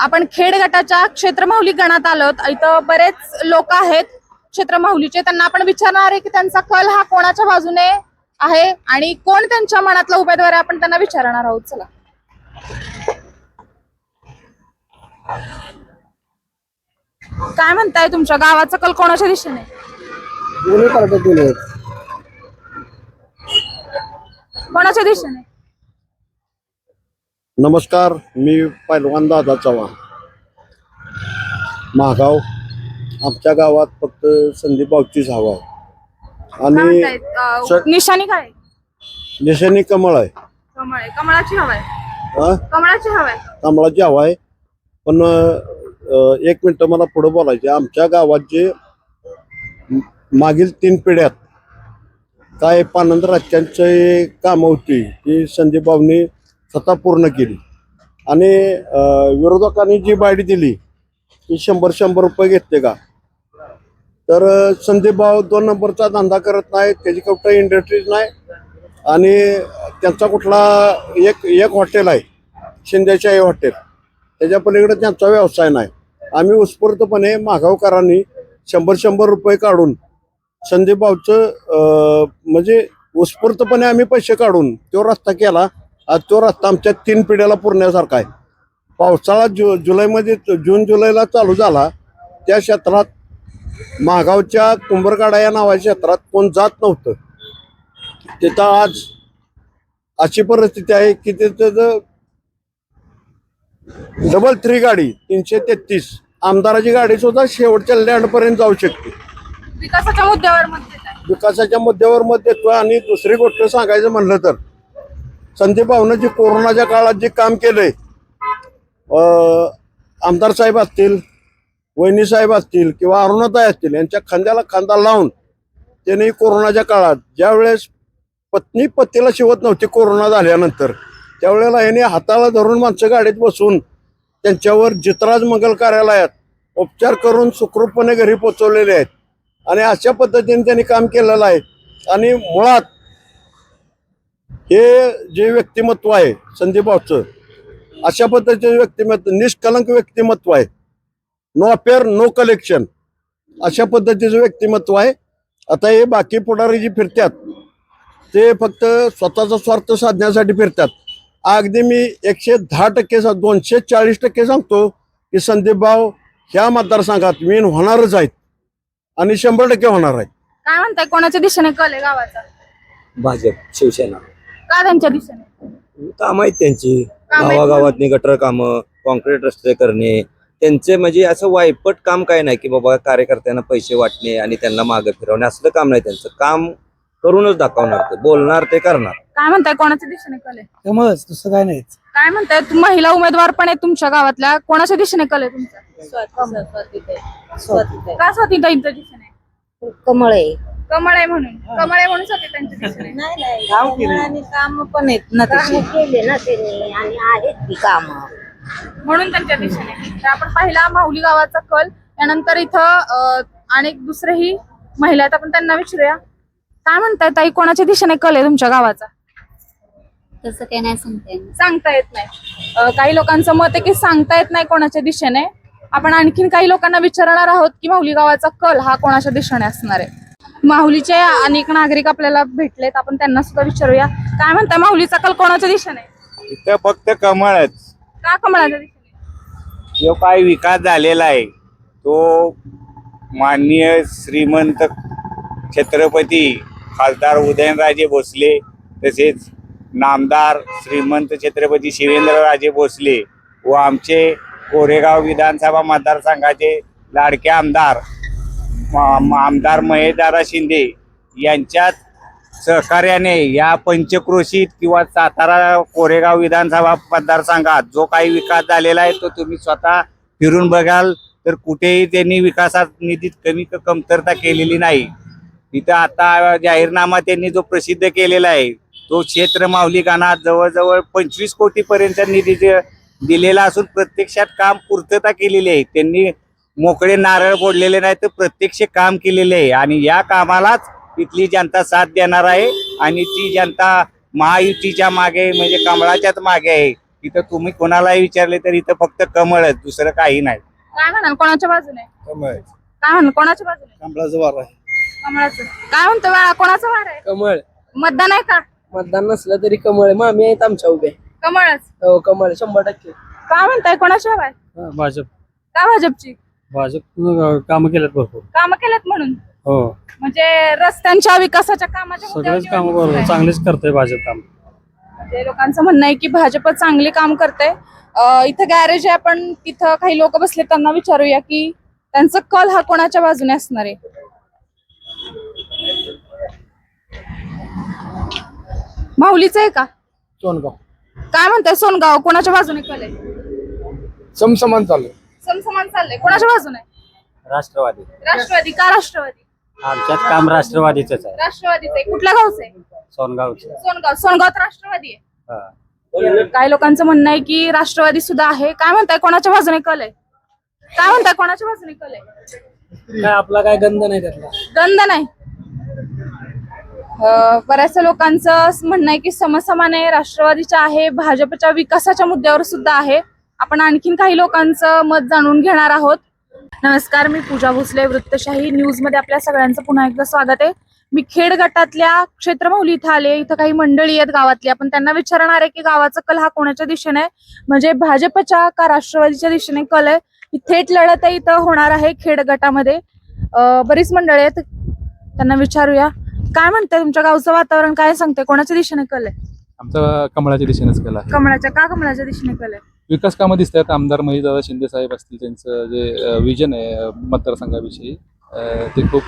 आपण खेड गटाच्या क्षेत्रमाहुली गणात आलोत. इथं बरेच लोक आहेत क्षेत्रमाहुलीचे त्यांना आपण विचारणार आहे की त्यांचा कल हा कोणाच्या बाजूने आहे आणि कोण त्यांच्या मनातला उमेदवार आहे आपण त्यांना विचारणार आहोत. चला. काय म्हणताय तुमच्या? गावाचा कल कोणाच्या दिशेने? दोन्ही कोणाच्या दिशेने? नमस्कार मी पैलवान दादा चव्हाण. महागाव आमच्या गावात फक्त संदीप बावचीच हवा आहे. आणि निशाणी काय? निशाणी कमळ आहे. कमळ आहे. कमळाची हवा आहे. हा? कमळाची हवा आहे. कमळाची हवा आहे. पण अं, एक मिनिट मला पुढे बोलायचे आमच्या गावात जे म- मागील तीन पिढ्यात काय पानंद राज्यांची कामं होती ती संदीप भाऊनी स्वतः पूर्ण केली. आणि विरोधकांनी जी बाईट दिली ती शंभर शंभर रुपये घेतले का? तर संदीप भाऊ दोन नंबरचा धंदा करत नाही त्याची कुठं इंडस्ट्रीज नाही. आणि त्यांचा कुठला एक एक हॉटेल आहे शिंदेशाही हॉटेल त्याच्या पलीकडे त्यांचा व्यवसाय नाही. आम्ही उत्स्फूर्तपणे मागावकरांनी शंभर शंभर रुपये काढून संदीप भाऊचं म्हणजे उत्स्फूर्तपणे आम्ही पैसे काढून तो रस्ता केला. आज तो रस्ता आमच्या तीन पिढ्याला पुरण्यासारखा आहे. पावसाळा जु जुलैमध्ये जून जुलैला चालू झाला. त्या क्षेत्रात महागावच्या कुंभरगाडा या नावाच्या क्षेत्रात कोण जात नव्हतं. तिथं आज अशी परिस्थिती आहे की तिथं डबल थ्री गाडी तीनशे तेहतीस आमदाराची गाडी सुद्धा शेवटच्या लँड पर्यंत जाऊ शकते. विकासाच्या मुद्द्यावर मत विकासाच्या मुद्द्यावर मत देतो आणि दुसरी गोष्ट सांगायचं म्हणलं तर संदीप भाऊनं जे कोरोनाच्या काळात जे काम केलंय आमदार साहेब असतील वहिनी साहेब असतील किंवा अरुणाताई असतील यांच्या खांद्याला खांदा लावून त्यांनी कोरोनाच्या काळात ज्यावेळेस पत्नी पतीला शिवत नव्हती कोरोना झाल्यानंतर त्यावेळेला यांनी हाताला धरून माणसं गाडीत बसून त्यांच्यावर जितराज मंगल कार्यालयात उपचार करून सुखरूपपणे घरी पोचवलेले आहेत. आणि अशा पद्धतीने त्यांनी काम केलेलं आहे. आणि मुळात हे जे व्यक्तिमत्व आहे संदीप भाऊचं अशा पद्धतीचे व्यक्तिमत्व निष्कलंक व्यक्तिमत्व आहे. नो अफेअर नो कलेक्शन अशा पद्धतीचं व्यक्तिमत्व आहे. आता हे बाकी पुढारी जी फिरतात ते फक्त स्वतःचा स्वार्थ साधण्यासाठी फिरतात अगदी मी एकशे दहा टक्के सा- दोनशे चाळीस टक्के सांगतो की संदीप भाऊ ह्या मतदारसंघात विन होणारच आहेत. आणि शंभर टक्के होणार आहेत. काय म्हणताय कोणाच्या दिशेने कल आहे गावाचा? भाजप शिवसेना. का त्यांच्या दिशेने? काम आहेत त्यांची. कामं आहेत गावागावातनी गटर कामं कॉन्क्रीट रस्ते करणे. त्यांचे म्हणजे असं वायपट काम काय नाही की बाबा कार्यकर्त्यांना पैसे वाटणे आणि त्यांना मागे फिरवणे. असलं काम नाही त्यांचं. काम करूनच दाखवणार ते. बोलणार ते करणार. काय म्हणताय? कोणाच्या दिशेने कल आहे? त्यामुळेच दुसरं काय नाही काय म्हणताय? तू- महिला उमेदवार पण आहेत तुमच्या गावातल्या. कोणाच्या दिशेने कल आहे तुमचा? का स्वातीताईंच्या दिशेने कमळ आहे. कमळ आहे म्हणून. कमळ आहे म्हणून दिशेने नाही नाही आणि काम पण आहेत ना तशी. केले ना त्यांनी आणि आहेत ती काम. म्हणून त्यांच्या दिशेने. तर आपण पाहिला माहुली गावाचा कल. त्यानंतर इथं अं, अनेक दुसरेही महिला आहेत. आपण त्यांना विचारूया. काय म्हणताय ताई? कोणाच्या दिशेने कल आहे तुमच्या गावाचा? तसं काय नाही सांगता येणार सांगता येत नाही. अं, काही लोकांचं मत आहे की सांगता येत नाही कोणाच्या दिशेने. आपण आणखीन काही लोकांना विचारणार आहोत की माहुली गावाचा कल हा कोणाच्या दिशेने असणार आहे? माहुलीचे अनेक नागरिक आपल्याला भेटलेत आपण त्यांना सुद्धा विचारूया. काय म्हणताय माहुलीचा कल कोणाच्या दिशेने? इथं फक्त कमळच का कमळाच्या दिशेने? जो काय विकास झालेला आहे तो माननीय श्रीमंत छत्रपती खासदार उदयनराजे भोसले तसेच नामदार श्रीमंत छत्रपती शिवेंद्रराजे भोसले व आमचे कोरेगाव विधानसभा मतदारसंघाचे लाडके आमदार आमदार महेशदारा शिंदे यांच्यात सहकार्याने या पंचक्रोशीत किंवा सातारा कोरेगाव विधानसभा मतदारसंघात जो काही विकास झालेला आहे तो तुम्ही स्वतः फिरून बघाल. तर कुठेही त्यांनी विकासात निधीत कमी कमतरता केलेली नाही. इथं आता जाहीरनामा त्यांनी जो प्रसिद्ध केलेला आहे तो क्षेत्र माऊली जवळजवळ पंचवीस कोटीपर्यंत निधी दि- दिलेला असून प्रत्यक्षात काम पूर्तता केलेली आहे. त्यांनी मोकळे नारळ फोडलेले नाही तर प्रत्यक्ष काम केलेले आहे. आणि या कामालाच इथली जनता साथ देणार आहे. आणि ती जनता महायुतीच्या मागे म्हणजे कमळाच्याच मागे आहे. इथं तुम्ही कोणालाही विचारले तर इथं फक्त कमळच दुसरं काही नाही. काय म्हणाल कोणाच्या बाजूने? कमळ काय म्हणाल कोणाच्या बाजूने? कमळाचं वार आहे. कमळाचं. काय म्हणतो बाळा कोणाचा वार आहे? कमळ. मतदान आहे का? मतदान नसलं तरी कमळ मामी आहेत आमच्या उभे. कमळच. हो कमळ शंभर टक्के. काय म्हणताय कोणाची हवा आहे भाजप. का भाजपची? भाजप काम केलेत भरपूर. कामं केलेत म्हणून? हो. म्हणजे रस्त्यांच्या विकासाच्या कामाच्या मुद्द्यावर सगळेच काम निवडणूक आहे. चांगलेच करतोय भाजप काम. म्हणजे लोकांचं म्हणणं आहे की भाजप चांगले काम करते अं, इथं गॅरेज आहे आपण तिथं काही लोक बसले त्यांना विचारूया की त्यांचा कल हा कोणाच्या बाजूने असणार आहे? माऊलीच आहे का? सोनगाव. काय म्हणताय सोनगाव? कोणाच्या बाजूने कल आहे? समसमान चालू समसमान चाललंय. कोणाच्या बाजूने? राष्ट्रवादी. राष्ट्रवादी का राष्ट्रवादी? आमच्यात काम राष्ट्रवादीच आहे. राष्ट्रवादीच आहे. कुठल्या गावचं आहे? सोनगावचे. सोनगाव. सोनगावात राष्ट्रवादी आहे. काही लोकांचं म्हणणं आहे की राष्ट्रवादी सुद्धा आहे. काय म्हणताय? कोणाच्या बाजूने कल आहे? काय म्हणताय? कोणाच्या बाजूने कल आहे? काय आपला काय गंध नाही त्यातला? गंध नाही. अं, बऱ्याचशा लोकांचं म्हणणं आहे की समसमाने राष्ट्रवादीच्या आहे भाजपच्या विकासाच्या मुद्द्यावर सुद्धा आहे. आपण आणखीन काही लोकांचं मत जाणून घेणार आहोत. नमस्कार मी पूजा भोसले वृत्तशाही न्यूजमध्ये आपल्या सगळ्यांचं पुन्हा एकदा स्वागत आहे. मी खेड गटातल्या क्षेत्रमौली इथं आले इथं काही मंडळी आहेत गावातली. आपण त्यांना विचारणार आहे की गावाचा कल हा कोणाच्या दिशेने आहे? म्हणजे भाजपच्या का राष्ट्रवादीच्या दिशेने कल आहे? ही थेट लढत आहे इथं होणार आहे खेड गटामध्ये. बरीच मंडळी आहेत. त्यांना विचारूया. काय म्हणताय तुमच्या गावचं वातावरण? काय सांगते कोणाच्या दिशेने कल आहे? आमचा कमळाच्या दिशेनेच केला आहे. कमळाच्या का कमळाच्या दिशेने कल आहे? विकास कामं दिसत आहेत आमदार दादा शिंदे साहेब असतील त्यांचं जे विजन आहे मतदारसंघाविषयी. ते खूप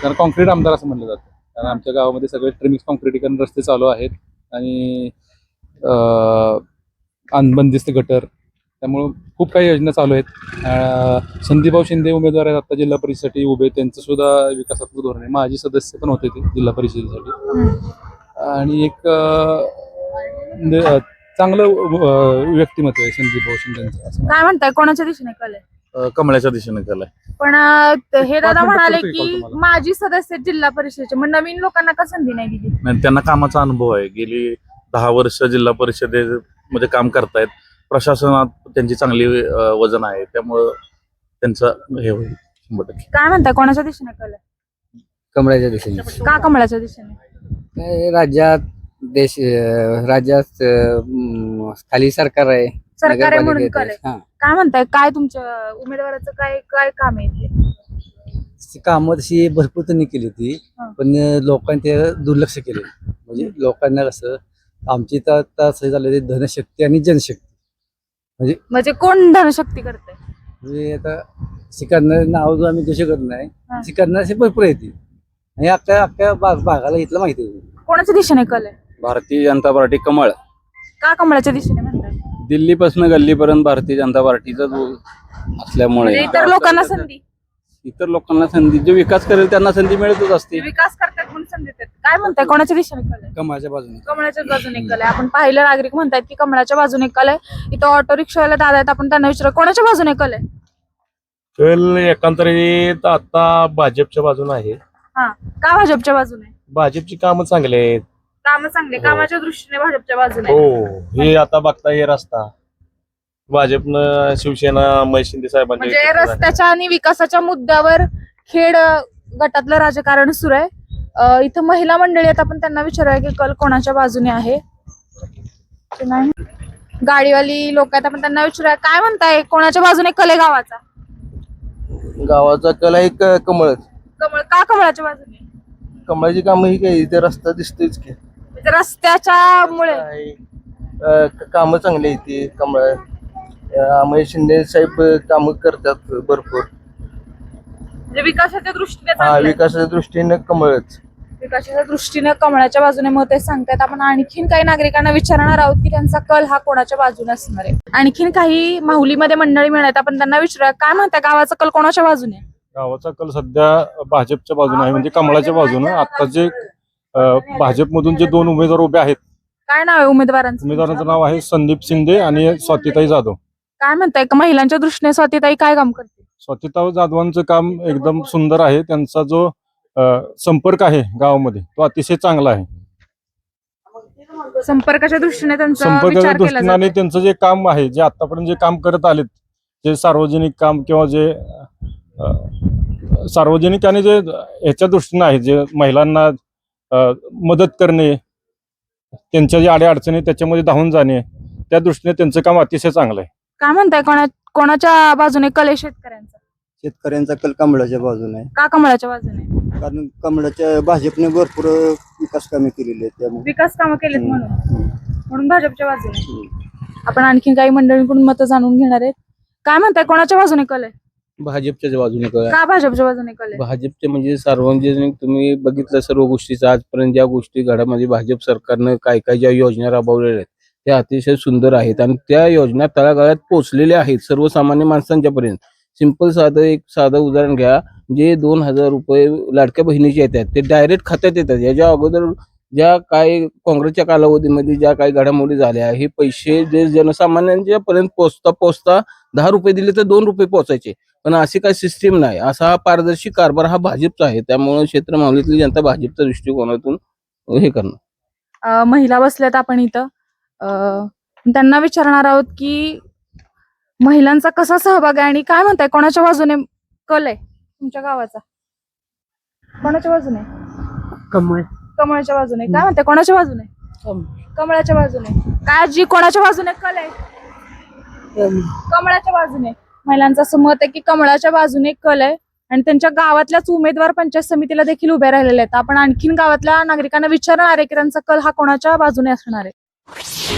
त्यांना कॉन्क्रीट आमदार असं म्हणलं जातं. कारण आमच्या गावामध्ये सगळे ट्रिमिक्स कॉन्क्रिटीकरण रस्ते चालू आहेत. आणि अनबंदिस्त गटर. त्यामुळं खूप काही योजना चालू आहेत. संदीपभाऊ शिंदे उमेदवार आहेत आता जिल्हा परिषदेसाठी उभे. त्यांचं सुद्धा विकासात्मक धोरण आहे. माझी सदस्य पण होते ते जिल्हा परिषदेसाठी. आणि एक न- चांगलं व्यक्तिमत्व आहे संदीप भाऊ शिंदेचं असं. काय म्हणताय? कोणाच्या दिशेने कल आहे? कमळाच्या दिशेने केलाय पण अं, त- हे दादा म्हणाले करतोय call की तुम्हाला. माझी सदस्य आहेत जिल्हा परिषदेचे मग नवीन लोकांना का संधी नाही दिली? आणि त्यांना कामाचा अनुभव आहे. गेली दहा वर्ष जिल्हा परिषदेमध्ये काम करतायत. प्रशासनात त्यांची चांगली अ, वजन आहे. त्यामुळं त्यांचं हे होईल. शंभर टक्के. काय म्हणताय? कोणाच्या दिशेने कल आहे? कमळाच्या दिशेने. का कमळाच्या दिशेने? काय राज्यात देश राज्यात खाली सरकार आहे सरकार आहे म्हणून आहे. हा. काय म्हणताय काय तुमच्या उमेदवाराचं काय काय काम आहे इथे? ती कामं तशी भरपूर त्यांनी केली होती हा. पण लोकांनी ते दुर्लक्ष केले म्हणजे लोकांना कसं आमची तर आता असं झालं ते धनशक्ती आणि जनशक्ती म्हणजे कोण धनशक्ती करते म्हणजे आता शिकणार नाव जो आम्ही घेऊ शकत हा. नाही शिकणार असे भरपूर येते आणि अख्ख्या अख्ख्या भाग भागाला इथलं माहिती आहे कोणाच्या दिशेने कल आहे भारतीय जनता पार्टी कमळ. का कमळाच्या दिशेने म्हणताय? दिल्लीपासून गल्लीपर्यंत भारतीय जनता पार्टीचा असल्यामुळे. म्हणजे इतर लोकांना संधी? इतर लोकांना संधी. जो विकास करेल त्यांना संधी मिळतच असते. विकास करतात म्हणून संधी देतात? काय म्हणताय? कोणाच्या दिशेने कल आहे कमाच्या बाजूने. कमळाच्या बाजूने कल आहे आपण पाहिलं नागरिक म्हणतात की कमळाच्या बाजूने कल आहे इथं ऑटो रिक्षावाला दादा आहेत आपण त्यांना विचार कोणाच्या बाजूने कल आहे कल एकंदरीत आता भाजपच्या बाजूने आहे. हा. का भाजपच्या बाजूने? भाजपची कामं चांगले आहेत. काम चांगले हो. कामाच्या दृष्टीने भाजपच्या बाजूने. हो हे आता बघता हे रस्ता. भाजपनं शिवसेना महेश शिंदे साहेबांच्या म्हणजे आहे. रस्त्याच्या आणि विकासाच्या मुद्द्यावर खेड अ, गटातलं राजकारण सुरू आहे. अ, इथं महिला मंडळी आहेत आपण त्यांना विचारूया की कल कोणाच्या बाजूने आहे? ते नाही गाडीवाली लोक आहेत आपण त्यांना विचारूया. काय म्हणताय कोणाच्या बाजूने कल आहे गावाचा? गावाचा कला एक कमळ कमळ का कमळाच्या बाजूने? कमळाची कामं ही काय इथे रस्ता दिसतोयच की. रस्त्याच्या मुळे कामं चांगली येते कमळ. अमय शिंदे साहेब कामं करतात भरपूर. म्हणजे विकासाच्या दृष्टीने चांगलं आहे. विकासाच्या दृष्टीने कमळच. विकासाच्या दृष्टीने कमळाच्या बाजूने मत आहे सांगतायत आपण आणखीन काही नागरिकांना विचारणार आहोत की त्यांचा कल हा कोणाच्या बाजूने असणार आहे? आणखीन काही माहुलीमध्ये मंडळी मिळत आपण त्यांना विचारूया. काय म्हणता गावाचा कल कोणाच्या बाजूने? गावाचा कल सध्या भाजपच्या बाजूने आहे. म्हणजे कमळाच्या बाजूने. आता जे भाजपमधून जे दोन उमेदवार उभे आहेत. काय नाव आहे उमेदवारांचं उमेदवारांचं नाव आहे संदीप शिंदे आणि स्वातीताई जाधव. काय म्हणताय? का महिलांच्या दृष्टीने स्वातीताई काय काम करते? स्वातीताई जाधवांचं काम एकदम सुंदर आहे. त्यांचा जो संपर्क आहे गावामध्ये तो अतिशय चांगला आहे. संपर्काच्या दृष्टीने त्यांचा संपर्काच्या दृष्टीने त्यांचं जे काम आहे जे आतापर्यंत जे काम करत आलेत जे सार्वजनिक काम किंवा जे सार्वजनिक आणि जे ह्याच्या दृष्टीने आहे जे महिलांना मदत करणे त्यांच्या जे अडचणी त्याच्यामध्ये धावून जाणे त्या दृष्टीने त्यांचं काम अतिशय चांगलं आहे. काय म्हणताय कोणा कोणाच्या बाजूने कल आहे शेतकऱ्यांचा? शेतकऱ्यांचा कल कमळाच्या बाजूने आहे. का कमळाच्या बाजूने? कारण कमळाच्या भाजपने भरपूर विकास कामे केलेली आहेत त्यामुळे. विकास कामं केलीत म्हणून? म्हणून भाजपच्या बाजूने? आपण आणखीन काही मंडळींकडून मतं जाणून घेणार आहेत. काय म्हणताय कोणाच्या बाजूने कल आहे? भाजपच्या बाजूने कळ का भाजपच्या बाजूने आहे भाजपचे म्हणजे सार्वजनिक तुम्ही बघितलं सर्व गोष्टीचा आजपर्यंत ज्या गोष्टी घडामध्ये भाजप सरकारनं काय काय ज्या योजना राबवलेल्या आहेत त्या अतिशय सुंदर आहेत आणि त्या योजना तळागाळात पोहोचलेल्या आहेत सर्वसामान्य माणसांच्या पर्यंत सिंपल साधं एक साधं उदाहरण घ्या. जे दोन हजार रुपये लाडक्या बहिणीचे येतात ते डायरेक्ट खात्यात येतात. याच्या अगोदर ज्या काय काँग्रेसच्या कालावधीमध्ये ज्या काही घडामोडी झाल्या हे पैसे जे जनसामान्यांच्या पर्यंत पोचता पोचता दहा रुपये दिले तर दोन रुपये पोचायचे पण अशी काही सिस्टीम नाही. असा हा पारदर्शी कारभार हा भाजपचा आहे. त्यामुळे क्षेत्र मावलीतली जनता भाजपच्या दृष्टिकोनातून हे करणार. अं, महिला बसल्यात आपण इथं. अं, त्यांना विचारणार आहोत की महिलांचा कसा सहभाग आहे आणि काय म्हणताय? कोणाच्या बाजूने कल आहे तुमच्या गावाचा? कोणाच्या बाजूने? कमळ. कमळाच्या बाजूने. काय म्हणताय? कोणाच्या बाजूने? कमळाच्या बाजूने. काय आजी कोणाच्या बाजूने कल आहे? कमळाच्या बाजूने. महिलांचं असं मत आहे की कमळाच्या बाजूने कल आहे आणि त्यांच्या गावातल्याच उमेदवार पंचायत समितीला देखील उभे राहिलेले आहेत. आपण आणखीन गावातल्या नागरिकांना विचारणार आहे की त्यांचा कल हा कोणाच्या बाजूने असणार आहे?